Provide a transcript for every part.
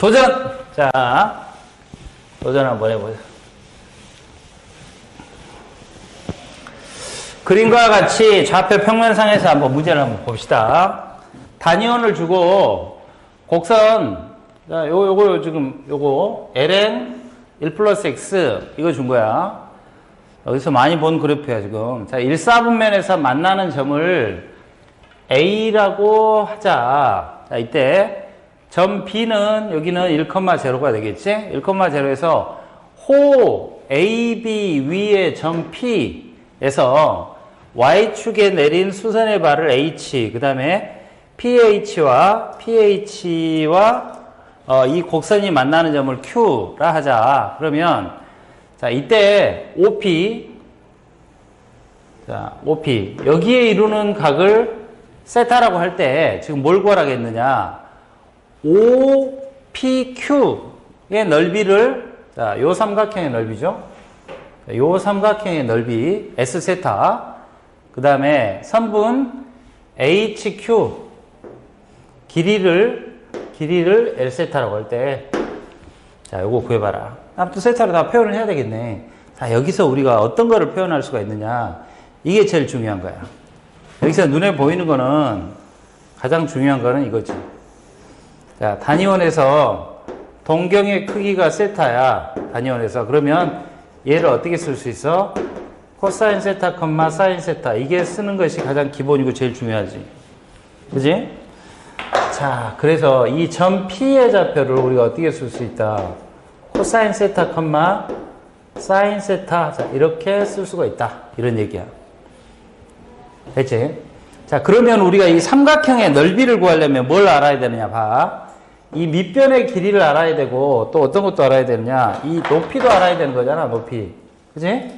도전! 자, 도전 한번 해보자. 그림과 같이 좌표 평면상에서 한번 문제를 한번 봅시다. 단위원을 주고 곡선, 자, 요거, 지금 요거 ln 1 플러스 x 이거 준 거야. 여기서 많이 본 그래프야 지금. 자, 1, 4분면에서 만나는 점을 A라고 하자. 자, 이때 점 B는 여기는 1,0가 되겠지? 1,0에서 호 AB 위에 점 P에서 Y축에 내린 수선의 발을 H, 그 다음에 PH와 PH와 어, 이 곡선이 만나는 점을 Q라 하자. 그러면 자, 이때 OP 자, OP 여기에 이루는 각을 세타라고 할 때 지금 뭘 구하라겠느냐? OPQ의 넓이를 자, 요 삼각형의 넓이죠. 자, 요 삼각형의 넓이 S 세타. 그 다음에 선분 HQ 길이를 길이를 L 세타라고 할 때 자, 요거 구해 봐라. 아무튼 세타로 다 표현을 해야 되겠네. 자, 여기서 우리가 어떤 거를 표현할 수가 있느냐? 이게 제일 중요한 거야. 여기서 눈에 보이는 거는 가장 중요한 거는 이거지. 자, 단위원에서 동경의 크기가 세타야. 단위원에서. 그러면 얘를 어떻게 쓸 수 있어? 코사인 세타, 컴마 사인 세타. 이게 쓰는 것이 가장 기본이고 제일 중요하지. 그지? 자, 그래서 이 점 P의 좌표를 우리가 어떻게 쓸 수 있다? 코사인 세타, 컴마 사인 세타. 자, 이렇게 쓸 수가 있다. 이런 얘기야. 됐지? 자, 그러면 우리가 이 삼각형의 넓이를 구하려면 뭘 알아야 되느냐, 봐. 이 밑변의 길이를 알아야 되고, 또 어떤 것도 알아야 되느냐, 이 높이도 알아야 되는 거잖아, 높이. 그지?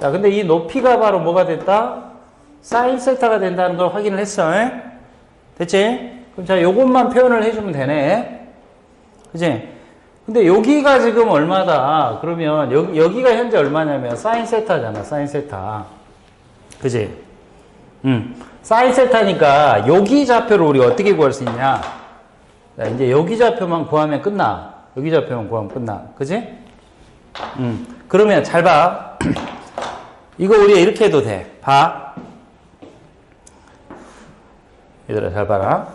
자, 근데 이 높이가 바로 뭐가 됐다? 사인 세타가 된다는 걸 확인을 했어. 에? 됐지? 그럼 자, 요것만 표현을 해주면 되네. 그지? 근데 여기가 지금 얼마다? 그러면 여기, 여기가 현재 얼마냐면 사인 세타잖아, 사인 세타. 그지? 음, 사인 세타니까 여기 좌표를 우리 어떻게 구할 수 있냐? 자, 이제 여기 좌표만 구하면 끝나. 여기 좌표만 구하면 끝나. 그지? 음, 그러면 잘 봐. 이거 우리 이렇게 해도 돼. 봐. 얘들아, 잘 봐라.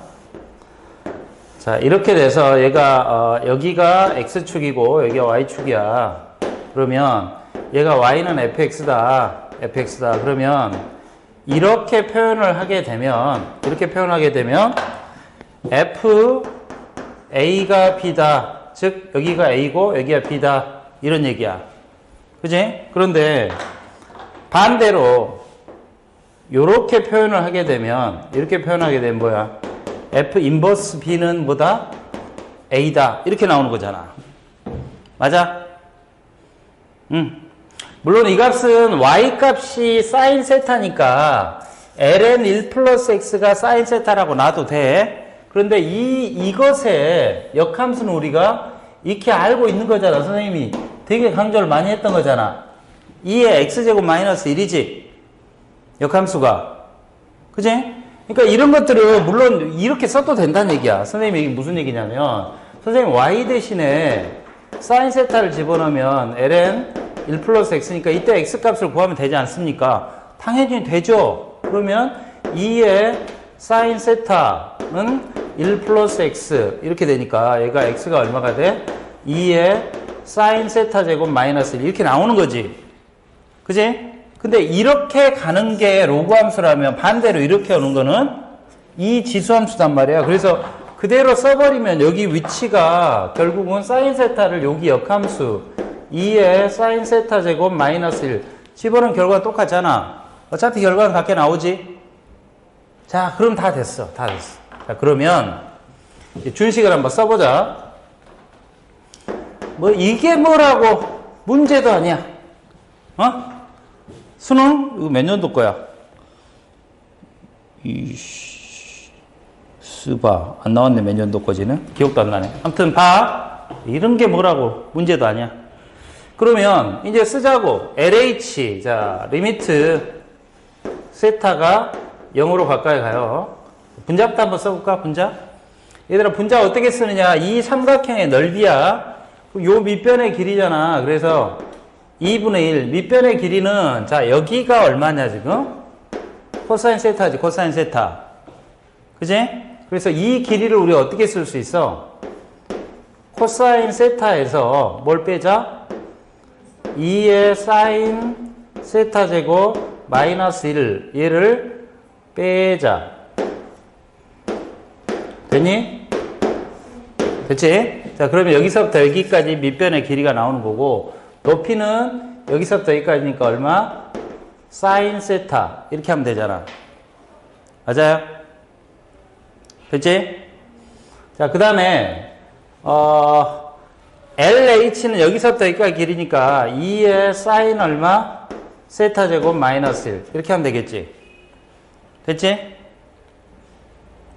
자, 이렇게 돼서 얘가, 어, 여기가 X축이고, 여기가 Y축이야. 그러면 얘가 Y는 fx다. fx다. 그러면 이렇게 표현을 하게 되면, 이렇게 표현하게 되면, f, a가 b다. 즉, 여기가 a고, 여기가 b다. 이런 얘기야. 그지? 그런데, 반대로, 이렇게 표현을 하게 되면, 이렇게 표현하게 되면 뭐야? f 인버스 b는 뭐다? a다. 이렇게 나오는 거잖아. 맞아? 응. 물론 이 값은 y 값이 사인 세타니까 ln 1 플러스 x가 사인 세타라고 놔도 돼. 그런데 이, 이것의 역함수는 우리가 이렇게 알고 있는 거잖아. 선생님이 되게 강조를 많이 했던 거잖아. 2의 x제곱 마이너스 1이지. 역함수가. 그지? 그러니까 이런 것들은 물론 이렇게 써도 된다는 얘기야. 선생님이 이게 무슨 얘기냐면 선생님 y 대신에 사인 세타를 집어넣으면 ln 1 플러스 x니까 이때 x 값을 구하면 되지 않습니까? 당연히 되죠. 그러면 2의 사인 세타는 1 플러스 x 이렇게 되니까 얘가 x가 얼마가 돼? 2의 사인 세타 제곱 마이너스 1 이렇게 나오는 거지. 그지? 근데 이렇게 가는 게 로그 함수라면 반대로 이렇게 오는 거는 이 지수 함수단 말이야. 그래서 그대로 써버리면 여기 위치가 결국은 사인 세타를 여기 역함수 2의 사인 세타 제곱 마이너스 1 집어넣은 결과는 똑같잖아. 어차피 결과는 같게 나오지. 자, 그럼 다 됐어. 다 됐어. 자, 그러면 준식을 한번 써보자. 뭐 이게 뭐라고 문제도 아니야. 어? 수능 이거 몇 년도 거야? 이씨 스바 안 나왔네 몇 년도 거지는 기억도 안 나네. 아무튼 봐 이런 게 뭐라고 문제도 아니야. 그러면 이제 쓰자고 LH 자 리미트 세타가 0으로 가까이 가요. 분자부터 한번 써볼까 분자? 얘들아 분자 어떻게 쓰느냐? 이 삼각형의 넓이야. 요 밑변의 길이잖아. 그래서 2분의 1. 밑변의 길이는 자 여기가 얼마냐 지금? 코사인 세타지. 코사인 세타. 그지? 그래서 이 길이를 우리 어떻게 쓸 수 있어? 코사인 세타에서 뭘 빼자? 2의 사인 세타 제곱 마이너스 1 얘를 빼자. 됐니? 됐지? 자, 그러면 여기서부터 여기까지 밑변의 길이가 나오는 거고, 높이는 여기서부터 여기까지니까 얼마? 사인 세타. 이렇게 하면 되잖아. 맞아요? 됐지? 자, 그 다음에, 어, LH는 여기서부터 여기까지 길이니까 2의 사인 얼마? 세타 제곱 마이너스 1. 이렇게 하면 되겠지? 됐지?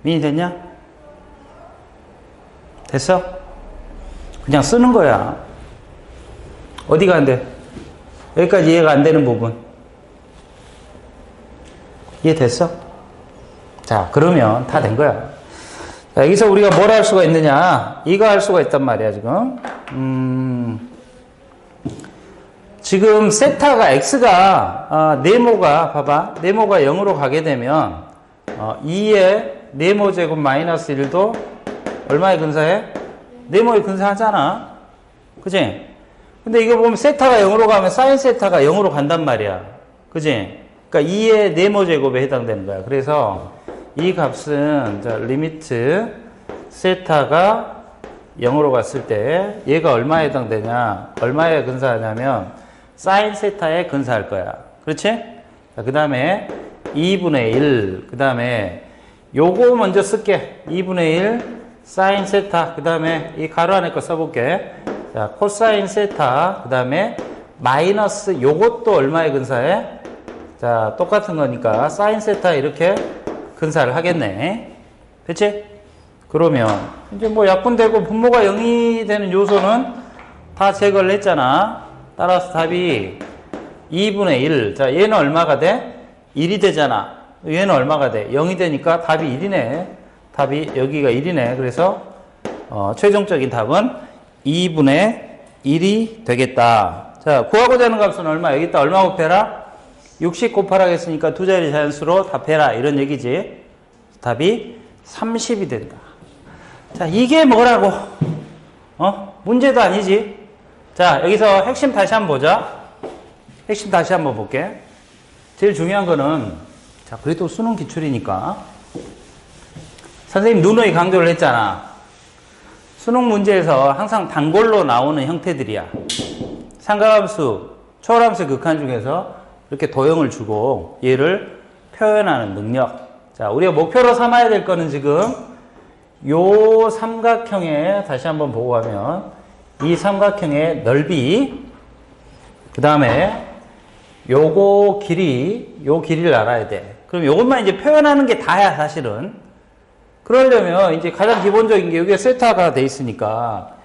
민이 됐냐? 됐어? 그냥 쓰는 거야. 어디가 안 돼? 여기까지 이해가 안 되는 부분. 이해됐어? 자, 그러면 다 된 거야. 자, 여기서 우리가 뭘 할 수가 있느냐? 이거 할 수가 있단 말이야, 지금. 음, 지금 세타가 x가 아, 네모가 봐봐 네모가 0으로 가게 되면 어, 2의 네모 제곱 마이너스 1도 얼마에 근사해? 네모에 근사하잖아 그지? 근데 이거 보면 세타가 0으로 가면 사인 세타가 0으로 간단 말이야 그지? 그러니까 2의 네모 제곱에 해당되는 거야 그래서 이 값은 자, 리미트 세타가 0으로 갔을 때 얘가 얼마에 해당되냐 얼마에 근사하냐면 사인 세타에 근사할 거야 그렇지? 그 다음에 2분의 1 그 다음에 요거 먼저 쓸게 2분의 1 사인 세타 그 다음에 이 가로 안에 거 써볼게 자 코사인 세타 그 다음에 마이너스 요것도 얼마에 근사해? 자 똑같은 거니까 사인 세타 이렇게 근사를 하겠네 됐지? 그러면 이제 뭐 약분되고 분모가 0이 되는 요소는 다 제거를 했잖아. 따라서 답이 2분의 1. 자, 얘는 얼마가 돼? 1이 되잖아. 얘는 얼마가 돼? 0이 되니까 답이 1이네. 답이 여기가 1이네. 그래서 어, 최종적인 답은 2분의 1이 되겠다. 자, 구하고자 하는 값은 얼마? 여기다 얼마 곱해라? 60 곱하라 했으니까 두 자리 자연수로 답해라. 이런 얘기지. 답이 30이 된다. 자, 이게 뭐라고? 어? 문제도 아니지. 자, 여기서 핵심 다시 한번 보자. 핵심 다시 한번 볼게. 제일 중요한 거는, 자, 그래도 수능 기출이니까. 선생님 누누이 강조를 했잖아. 수능 문제에서 항상 단골로 나오는 형태들이야. 상가함수, 초월함수 극한 중에서 이렇게 도형을 주고 얘를 표현하는 능력. 자, 우리가 목표로 삼아야 될 거는 지금 요 삼각형에 다시 한번 보고 가면 이 삼각형의 넓이 그 다음에 요거 길이 요 길이를 알아야 돼 그럼 요것만 이제 표현하는 게 다야 사실은 그러려면 이제 가장 기본적인 게 여기에 세타가 돼 있으니까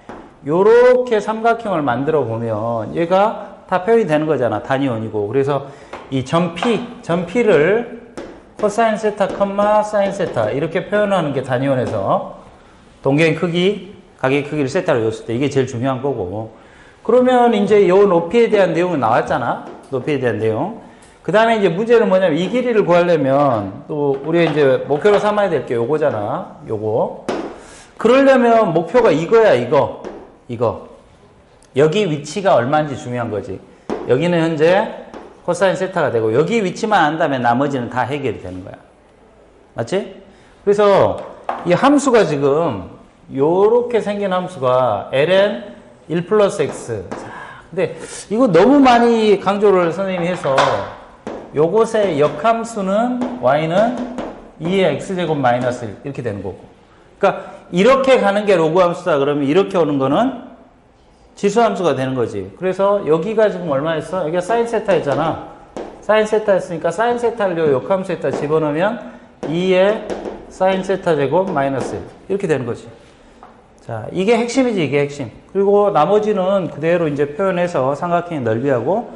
요렇게 삼각형을 만들어 보면 얘가 다 표현이 되는 거잖아. 단위원이고. 그래서 이 점피 점피를 코사인 세타, 컴마 사인 세타 이렇게 표현하는 게 단위원에서 동경 크기, 가격 크기를 세타로 줬을 때 이게 제일 중요한 거고. 그러면 이제 요 높이에 대한 내용은 나왔잖아. 높이에 대한 내용 그 다음에 이제 문제는 뭐냐면 이 길이를 구하려면 또 우리가 이제 목표로 삼아야 될 게 요거잖아 요거 그러려면 목표가 이거야 이거 이거 여기 위치가 얼마인지 중요한 거지 여기는 현재 코사인 세타가 되고 여기 위치만 안다면 나머지는 다 해결이 되는 거야. 맞지? 그래서 이 함수가 지금 요렇게 생긴 함수가 ln 1 플러스 x. 자, 근데 이거 너무 많이 강조를 선생님이 해서 요것의 역함수는 y는 2의 x제곱 마이너스 1 이렇게 되는 거고. 그러니까 이렇게 가는 게 로그 함수다 그러면 이렇게 오는 거는 지수함수가 되는 거지. 그래서 여기가 지금 얼마였어? 여기가 사인 세타였잖아. 사인 세타였으니까 사인 세타를 요 역함수에 다 집어넣으면 2의 사인 세타 제곱 마이너스 1 이렇게 되는 거지. 자, 이게 핵심이지, 이게 핵심. 그리고 나머지는 그대로 이제 표현해서 삼각형의 넓이하고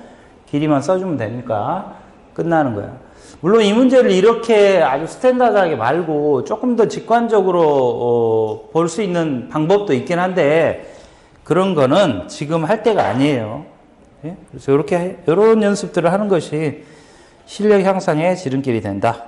길이만 써주면 되니까 끝나는 거야. 물론 이 문제를 이렇게 아주 스탠다드하게 말고 조금 더 직관적으로 어, 볼 수 있는 방법도 있긴 한데 그런 거는 지금 할 때가 아니에요. 예? 그래서 이렇게 이런 연습들을 하는 것이 실력 향상의 지름길이 된다.